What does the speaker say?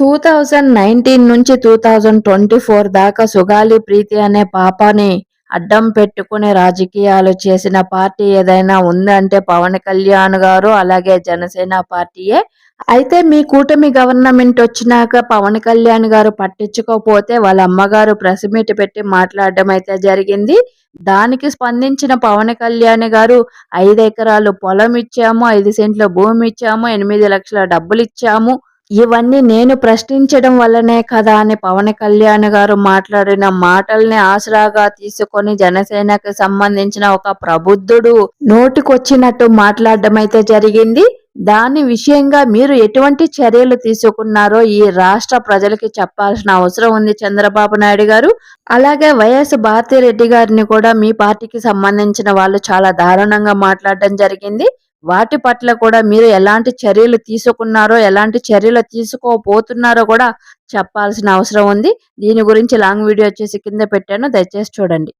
Two thousand nineteen నుంచి two thousand twenty four దాకా సుగాలి ప్రీతి అనే పాపని అడ్డం పెట్టుకుని రాజకీయాలు చేసిన పార్టీ ఏదైనా ఉందంటే పవన్ కళ్యాణ్ గారు అలాగే జనసేన పార్టీయే. అయితే మీ కూటమి గవర్నమెంట్ వచ్చినాక పవన్ కళ్యాణ్ గారు పట్టించుకోకపోతే వాళ్ళ అమ్మగారు ప్రెస్ మీట్ పెట్టి మాట్లాడడం అయితే జరిగింది. దానికి స్పందించిన పవన్ కళ్యాణ్ గారు ఐదు ఎకరాలు పొలం ఇచ్చాము ఐదు సెంట్ల భూమి ఇచ్చాము ఎనిమిది లక్షల డబ్బులు ఇచ్చాము ఇవన్నీ నేను ప్రశ్నించడం వల్లనే కదా అని పవన్ కళ్యాణ్ గారు మాట్లాడిన మాటల్ని ఆసరాగా తీసుకొని జనసేనకు సంబంధించిన ఒక ప్రబుద్ధుడు నోటికొచ్చినట్టు మాట్లాడడం అయితే జరిగింది. దాని విషయంగా మీరు ఎటువంటి చర్యలు తీసుకున్నారో ఈ రాష్ట్ర ప్రజలకి చెప్పాల్సిన అవసరం ఉంది చంద్రబాబు నాయుడు గారు. అలాగే వైఎస్ భారతిరెడ్డి గారిని కూడా మీ పార్టీకి సంబంధించిన వాళ్ళు చాలా దారుణంగా మాట్లాడడం జరిగింది. వాటి పట్ల కూడా మీరు ఎలాంటి చర్యలు తీసుకున్నారో ఎలాంటి చర్యలు తీసుకోపోతున్నారో కూడా చెప్పాల్సిన అవసరం ఉంది. దీని గురించి లాంగ్ వీడియో వచ్చేసి కింద పెట్టాను. దయచేసి చూడండి.